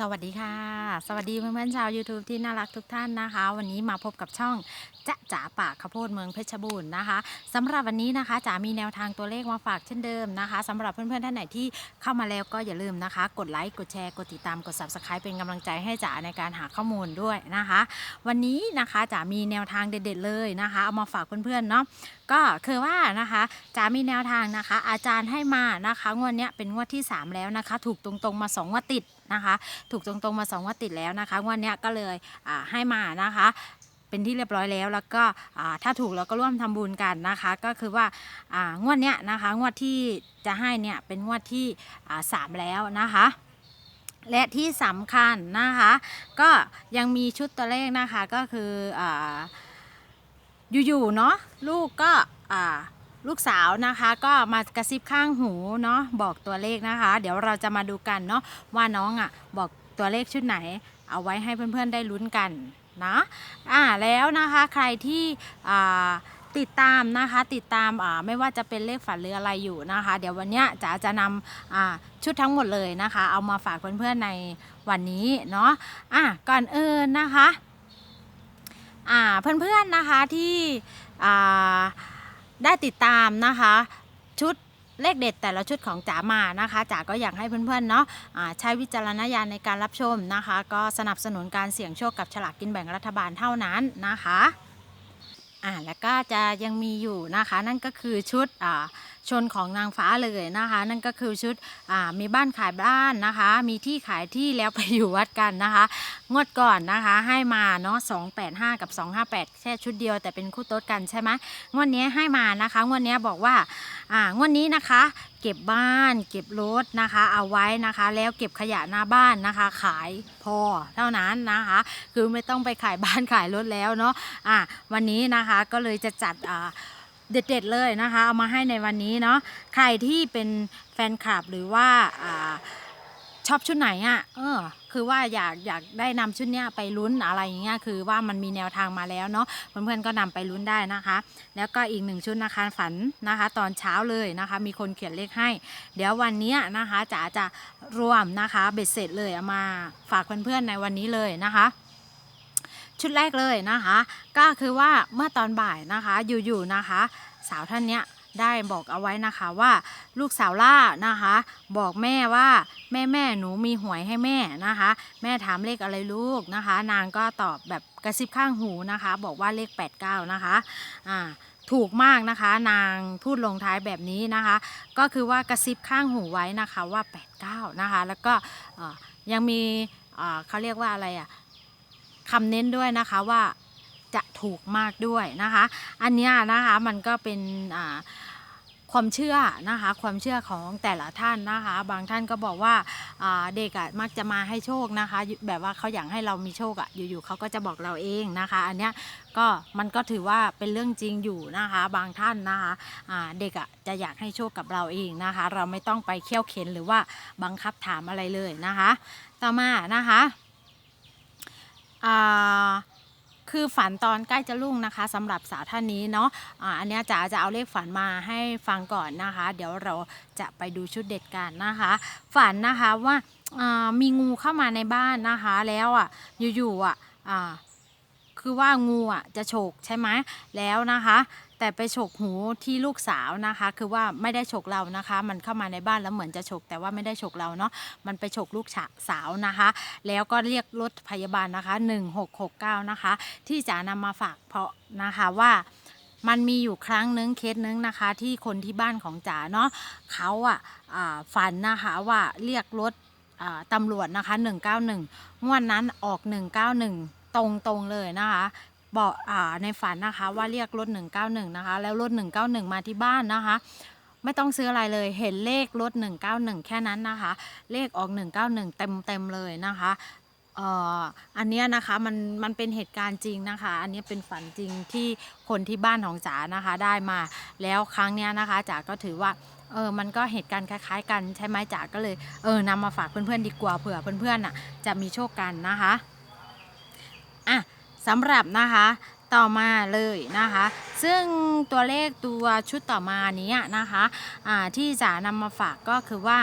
สวัสดีค่ะ สวัสดีเพื่อนๆชาว YouTube ที่น่ารักทุกท่านนะคะ วันนี้มาพบกับช่องจะจ๋าปากข้าวโพดเมืองเพชรบูรณ์นะคะสำหรับวันนี้นะคะจ๋ามีแนวทางตัวเลขมาฝากเช่นเดิมนะคะสำหรับเพื่อนๆท่านไหนที่เข้ามาแล้วก็อย่าลืมนะคะ กดไลค์กดแชร์กดติดตามกด subscribe เป็นกำลังใจให้จ๋าในการหาข้อมูลด้วยนะคะ วันนี้นะคะจ๋ามีแนวทางเด็ด ๆ เลยนะคะ เอามาฝากเพื่อนๆเนาะก็คือว่านะคะจ๋ามีแนวทางนะคะ อาจารย์ให้มานะคะงวดนี้เป็นงวดที่ 3 แล้วนะคะ ถูกตรงๆมา2งวดติด นะคะ ถูกตรงๆมา 2 งวดติดแล้วนะคะงวดเนี้ก็เลยให้มานะคะเป็นที่เรียบร้อยแล้วแล้วก็ถ้าถูกเราก็ร่วมทำบุญกันนะคะ ก็คือว่างวดเนี้ยนะคะงวดที่จะให้เนี่ยเป็นงวดที่สามแล้วนะคะ และที่สำคัญนะคะ ก็ยังมีชุดตัวเลขนะคะก็คือออยู่ๆเนาะลูกก็ ลูกสาวนะคะก็มากระซิบข้างหูเนาะบอกตัวเลขนะคะ เดี๋ยวเราจะมาดูกันเนาะว่าน้องอะบอกตัวเลขชุดไหน เอาไว้ให้เพื่อนๆได้ลุ้นกันนะอ่าแล้วนะคะใครที่อ่าติดตามนะคะติดตามอ่าไม่ว่าจะเป็นเลขฝันหรืออะไรอยู่นะคะ เดี๋ยววันเนี้ยจ๋าจะนำอ่าชุดทั้งหมดเลยนะคะ เอามาฝากเพื่อนๆในวันนี้เนาะอะก่อนอื่นนะคะอ่าเพื่อนๆนะคะที่อ่า ได้ติดตามนะคะ ชุดเลขเด็ดแต่ละชุดของจ๋ามานะคะจ๋าก็อยากให้เพื่อนๆเนาะใช้วิจารณญาณในการรับชมนะคะ ก็สนับสนุนการเสี่ยงโชคกับฉลากกินแบ่งรัฐบาลเท่านั้นนะคะอ่าแล้วก็จะยังมีอยู่นะคะ นั่นก็คือชุดอ่า ชนของนางฟ้าเลยนะคะ นั่นก็คือชุดอ่ามีบ้านขายบ้านนะคะ มีที่ขายที่แล้วไปอยู่วัดกันนะคะ งวดก่อนนะคะให้มาเนาะ285 กับ 258 แค่ชุดเดียวแต่เป็นคู่โต๊ดกันใช่ไหมงวดนี้ให้มานะคะ งวดนี้บอกว่า อ่างวดนี้นะคะเก็บบ้านเก็บรถนะคะ เอาไว้นะคะ แล้วเก็บขยะหน้าบ้านนะคะ ขายพอเท่านั้นนะคะ คือไม่ต้องไปขายบ้านขายรถแล้วเนาะอะวันนี้นะคะก็เลยจะจัดอ่า เด็ดๆเลยนะคะ เอามาให้ในวันนี้เนาะใครที่เป็นแฟนคลับหรือว่าชอบชุดไหนอะ่ะเออ คือว่าอยากอยากได้นำชุดเนี้ยไปลุ้นอะไรอย่างเงี้ย คือว่ามันมีแนวทางมาแล้วเนาะ เพื่อนๆก็นำไปลุ้นได้นะคะ แล้วก็อีกหนึ่งชุดนะคะฝันนะคะ ตอนเช้าเลยนะคะ มีคนเขียนเลขให้ เดี๋ยววันนี้นะคะจ๋าจะรวมนะคะ เบ็ดเสร็จเลยเอามาฝากเพื่อนๆในวันนี้เลยนะคะ ชุดแรกเลยนะคะ ก็คือว่าเมื่อตอนบ่ายนะคะอยู่ๆนะคะ สาวท่านเนี้ยได้บอกเอาไว้นะคะว่าลูกสาวล่านะคะ บอกแม่ว่าแม่แม่หนูมีหวยให้แม่นะคะ แม่ถามเลขอะไรลูกนะคะ นางก็ตอบแบบกระซิบข้างหูนะคะ บอกว่าเลข 89 นะคะอ่าถูกมากนะคะ นางพูดลงท้ายแบบนี้นะคะ ก็คือว่ากระซิบข้างหูไว้นะคะว่า 89 นะคะ แล้วก็ยังมีเขาเรียกว่าอะไรอะ คำเน้นด้วยนะคะว่าจะถูกมากด้วยนะคะ อันนี้นะคะมันก็เป็นความเชื่อนะคะ ความเชื่อของแต่ละท่านนะคะ บางท่านก็บอกว่าเด็กมักจะมาให้โชคนะคะ แบบว่าเขาอยากให้เรามีโชคอะอยู่ๆเขาก็จะบอกเราเองนะคะ อันนี้ก็มันก็ถือว่าเป็นเรื่องจริงอยู่นะคะ บางท่านนะคะเด็กอะจะอยากให้โชคกับเราเองนะคะ เราไม่ต้องไปเคี่ยวเข็นหรือว่าบังคับถามอะไรเลยนะคะ ต่อมานะคะ คือฝันตอนใกล้จะรุ่งนะคะสำหรับสาวท่านนี้เนาะอันนี้จ๋าจะเอาเลขฝันมาให้ฟังก่อนนะคะ เดี๋ยวเราจะไปดูชุดเด็ดกันนะคะ ฝันนะคะว่ามีงูเข้ามาในบ้านนะคะ แล้วอะอยู่ๆอะอ่า คือว่างูอะจะฉกใช่ไหมแล้วนะคะ แต่ไปฉกหูที่ลูกสาวนะคะ คือว่าไม่ได้ฉกเรานะคะ มันเข้ามาในบ้านแล้วเหมือนจะฉก แต่ว่าไม่ได้ฉกเราเนาะมันไปฉกลูกสาวนะคะ แล้วก็เรียกรถพยาบาลนะคะ 1669 นะคะ ที่จะนำมาฝากเพราะนะคะว่ามันมีอยู่ครั้งนึงเคสนึงนะคะ ที่คนที่บ้านของจ๋าเนาะเขาอะฝันนะคะว่าเรียกรถตำรวจนะคะ 191 งวดนั้นออก 191 ตรงๆเลยนะคะบอกอ่าในฝันนะคะว่าเรียกรถ 191 นะคะ แล้วรถ 191 มาที่บ้านนะคะ ไม่ต้องซื้ออะไรเลยเห็นเลขรถ 191 แค่นั้นนะคะ เลขออก 191 เต็มเต็มๆเลยนะคะเอ่ออันนี้นะคะมันมันเป็นเหตุการณ์จริงนะคะ อันนี้เป็นฝันจริงที่คนที่บ้านของจ๋านะคะได้มาแล้วครั้งเนี้ยนะคะจ๋าก็ถือว่าเออมันก็เหตุการณ์คล้าย ๆ กันใช่ไหมจ๋าก็เลยเออนำมาฝากเพื่อนๆดีกว่าเผื่อเพื่อนๆน่ะจะมีโชคกันนะคะ อะสำหรับนะคะต่อมาเลยนะคะ ซึ่งตัวเลขตัวชุดต่อมานี้นะคะอ่าที่จ๋านำมาฝากก็คือว่า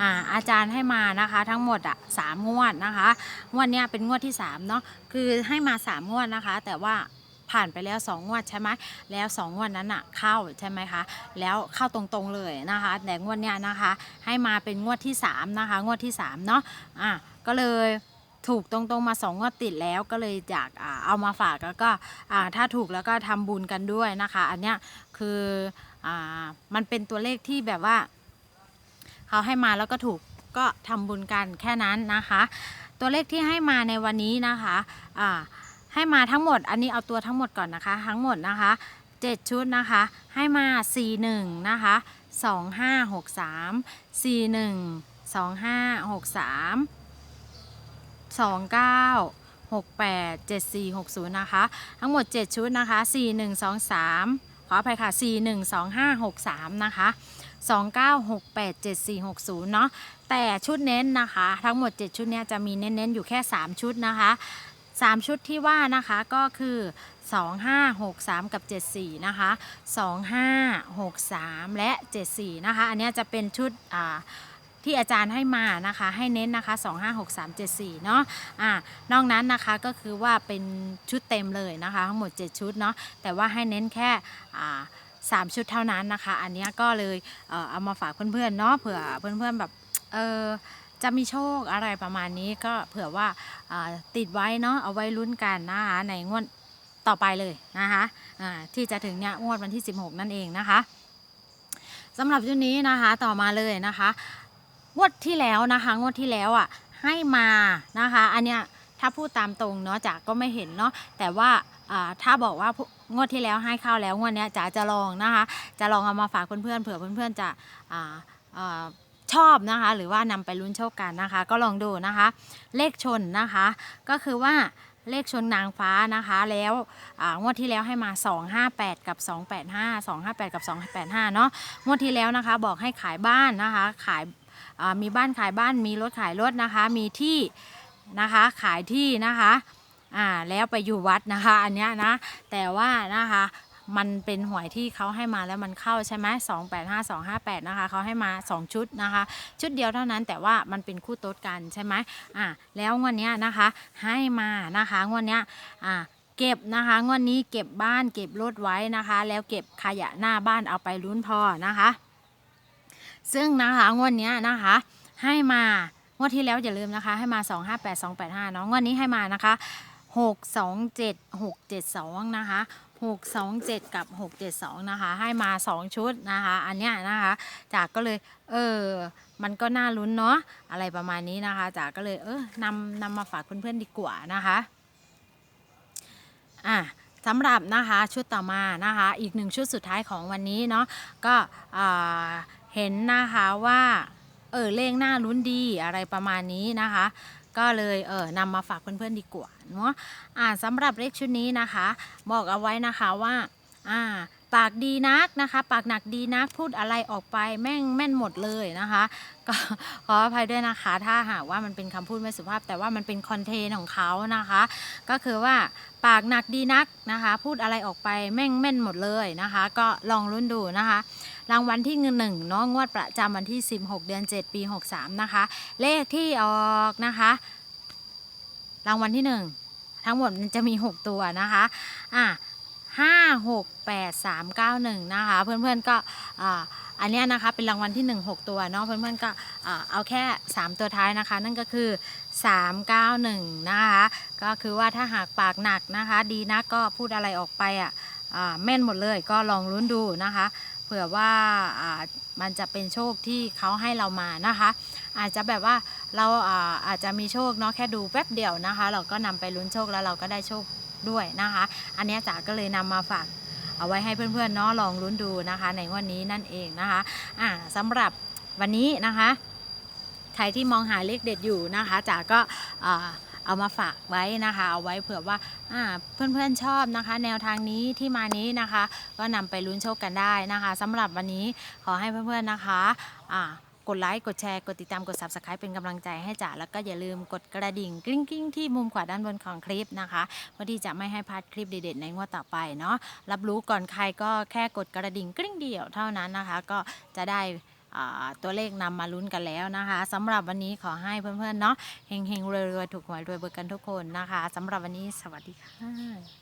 อ่าอาจารย์ให้มานะคะทั้งหมดอะสามงวดนะคะงวดเนี้ยเป็นงวดที่สามเนาะคือให้มาสามงวดนะคะ แต่ว่าผ่านไปแล้วสองงวดใช่ไหมแล้วสองงวดนั้นอะเข้าใช่ไหมคะแล้วเข้าตรงๆเลยนะคะแต่งวดเนี้ยนะคะ ให้มาเป็นงวดที่สามนะคะงวดที่สามเนาะอะก็เลย ถูกตรงๆมาสองงวดติดแล้วก็เลยอยากอเอามาฝากแล้วก็ถ้าถูกแล้วก็ทำบุญกันด้วยนะคะ อันเนี้ยคืออมันเป็นตัวเลขที่แบบว่า เขาให้มาแล้วก็ถูกก็ทำบุญกันแค่นั้นนะคะ ตัวเลขที่ให้มาในวันนี้นะคะให้มาทั้งหมด อันนี้เอาตัวทั้งหมดก่อนนะคะ ทั้งหมดนะคะ 7 ชุดนะคะ ให้มา 41 นะคะ 2563 41 2563 29 68 74 60 นะคะ ทั้งหมด 7 ชุดนะคะ 4123 ขออภัยค่ะ 412563 นะคะ 29687460 เนาะแต่ชุดเน้นนะคะ ทั้งหมด 7 ชุดเนี้ยจะมีเน้น ๆ อยู่แค่ 3 ชุดนะคะ 3 ชุดที่ว่านะคะก็คือ 2563 กับ 74 นะคะ 2563 และ 74 นะคะ อันนี้จะเป็นชุดอ่า ที่อาจารย์ให้มานะคะ ให้เน้นนะคะ 256374 เนาะอ่านอกนั้นนะคะก็คือว่าเป็นชุดเต็มเลยนะคะ ทั้งหมด 7 ชุดเนาะแต่ว่าให้เน้นแค่อ่าสามชุดเท่านั้นนะคะ อันนี้ก็เลยเอ่อเอามาฝากเพื่อนๆเนาะเผื่อเพื่อนๆแบบเออจะมีโชคอะไรประมาณนี้ก็เผื่อว่าาติดไว้เนาะเอาไว้ลุ้นกันนะคะในงวดต่อไปเลยนะคะที่จะถึงเนี่ยงวดวันที่ 16 นั่นเองนะคะสำหรับชุดนี้นะคะต่อมาเลยนะคะ งวดที่แล้วนะคะงวดที่แล้วอะให้มานะคะ อันเนี้ยถ้าพูดตามตรงเนาะจ๋าก็ไม่เห็นเนาะแต่ว่าถ้าบอกว่างวดที่แล้วให้เข้าแล้วงวดเนี้ยจ๋าจะลองนะคะ จะลองเอามาฝากเพื่อนๆเผื่อเพื่อนๆจะอ่าอ่าชอบนะคะ หรือว่านำไปลุ้นโชคกันนะคะ ก็ลองดูนะคะ เลขชนนะคะ ก็คือว่าเลขชนนางฟ้านะคะแล้วงวดที่แล้วให้มา 258 กับ 285 258 กับ 285 เนาะงวดที่แล้วนะคะ บอกให้ขายบ้านนะคะ ขาย มีบ้านขายบ้านมีรถขายรถนะคะ มีที่นะคะขายที่นะคะอ่าแล้วไปอยู่วัดนะคะ อันเนี้ยนะ แต่ว่านะคะมันเป็นหวยที่เขาให้มาแล้วมันเข้าใช่ไหมสองแปดห้าสองห้าแปดนะคะเขาให้มา 2 ชุดนะคะ ชุดเดียวเท่านั้นแต่ว่ามันเป็นคู่โต๊ดกันใช่ไหมอะแล้วงวดเนี้ยนะคะให้มานะคะงวดเนี้ยอะเก็บนะคะงวดนี้เก็บบ้านเก็บรถไว้นะคะ แล้วเก็บขยะหน้าบ้านเอาไปลุ้นพอนะคะ ซึ่งนะคะงวดเนี้ยนะคะ ให้มางวดที่แล้วอย่าลืมนะคะ ให้มา 258 285เนาะงวดนี้ให้มานะคะ 627 672 นะคะ 627 กับ 672 นะคะ ให้มา 2 ชุดนะคะ อันเนี้ยนะคะ จากก็เลย เออ มันก็น่าลุ้นเนาะอะไรประมาณนี้นะคะ จากก็เลยเออนำนำมาฝากเพื่อนๆดีกว่านะคะอะสำหรับนะคะชุดต่อมานะคะ อีกหนึ่งชุดสุดท้ายของวันนี้เนาะก็อ่า เห็นนะคะว่าเออเลขหน้าลุ้นดีอะไรประมาณนี้นะคะ ก็เลยเออนำมาฝากเพื่อนๆดีกว่าเนาะอ่าสำหรับเลขชุดนี้นะคะ บอกเอาไว้นะคะว่าอ่าปากดีนักนะคะ ปากหนักดีนักพูดอะไรออกไปแม่งแม่นหมดเลยนะคะ ก็ขออภัยด้วยนะคะ ถ้าหากว่ามันเป็นคำพูดไม่สุภาพ แต่ว่ามันเป็นคอนเทนต์ของเขานะคะ ก็คือว่าปากหนักดีนักนะคะ พูดอะไรออกไปแม่งแม่นหมดเลยนะคะ ก็ลองรุ่นดูนะคะ รางวัลที่หนึ่งเนาะงวดประจำวันที่ 16 เดือน 7 ปี 63 นะคะ เลขที่ออกนะคะ รางวัลที่ 1 ทั้งหมดมันจะมี 6 ตัวนะคะอะห้าหกแปดสามเก้าหนึ่งนะคะ เพื่อนๆก็อ่าอันนี้นะคะเป็นรางวัลที่ 1 6 ตัวเนาะเพื่อนๆก็อ่าเอาแค่ 3 ตัวท้ายนะคะ นั่นก็คือ 391 นะคะ ก็คือว่าถ้าหากปากหนักนะคะ ดีนักก็พูดอะไรออกไปอะแม่นหมดเลยก็ลองลุ้นดูนะคะ ผื่อว่ามันจะเป็นโชคที่เขาให้เรามานะคะ อาจจะแบบว่าเราอาอาจจะมีโชคเนาะแค่ดูแป๊บเดียวนะคะ เราก็นำไปลุ้นโชคแล้วเราก็ได้โชคด้วยนะคะ อันนี้จ๋าก็เลยนำมาฝากเอาไว้ให้เพื่อนๆเนาะลองลุ้นดูนะคะ ในวันนี้นั่นเองนะคะอ่าสำหรับวันนี้นะคะ ใครที่มองหาเลขเด็ดอยู่นะคะจ๋าก็อ่า เอามาฝากไว้นะคะ เอาไว้เผื่อว่าเพื่อนๆชอบนะคะ แนวทางนี้ที่มานี้นะคะ ก็นำไปลุ้นโชคกันได้นะคะสำหรับวันนี้ขอให้เพื่อนๆนะคะกดไลค์กดแชร์กดติดตามกด subscribe เป็นกำลังใจให้จ๋าแล้วก็อย่าลืมกดกระดิ่งกริ๊งกริ๊งที่มุมขวาด้านบนของคลิปนะคะเพื่อที่จะไม่ให้พลาดคลิปเด็ดๆในงวดต่อไปเนาะรับรู้ก่อนใครก็แค่กดกระดิ่งกริ๊งเดียวเท่านั้นนะคะ ก็จะได้ ตัวเลขนำมาลุ้นกันแล้วนะคะสำหรับวันนี้ขอให้เพื่อนๆเนาะเฮงๆรวยๆถูกหวยรวยเบิกกันทุกคนนะคะสำหรับวันนี้สวัสดีค่ะ